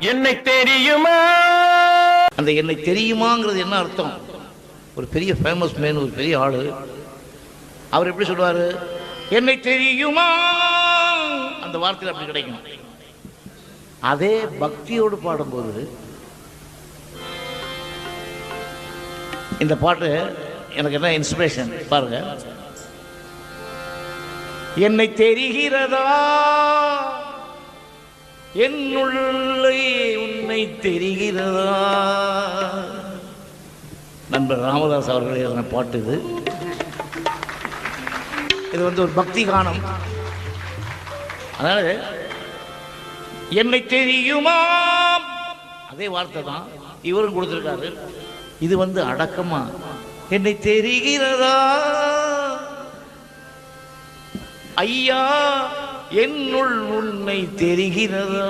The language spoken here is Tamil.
என்னை தெரியுமா? அந்த என்னை தெரியுமாங்கிறது என்ன அர்த்தம்? ஒரு பெரிய ஃபேமஸ் மேன் ஒரு பெரிய ஆளு. அவர் எப்படி சொல்லுவாரு? என்னை தெரியுமா? அந்த வார்த்தையில் அப்படி கிடைக்கும் அதே பக்தியோடு பாடும்போது இந்த பாட்டு எனக்கு என்ன இன்ஸ்பிரேஷன் பாருங்க. என்னை தெரிகிறதா? என்னுள்ளே உன்னை தெரிகிறதா? நண்பர் ராமதாஸ் அவர்கள் எழுதின பாட்டு இது. இது வந்து ஒரு பக்தி கானம். அதாவது என்னை தெரியுமா? அதே வார்த்தை தான் இவரும் கொடுத்துருக்காரு. இது வந்து அடக்கமா என்னை தெரிகிறதா? ஐயா என்னுள் உன்னை தெரிகிறதா?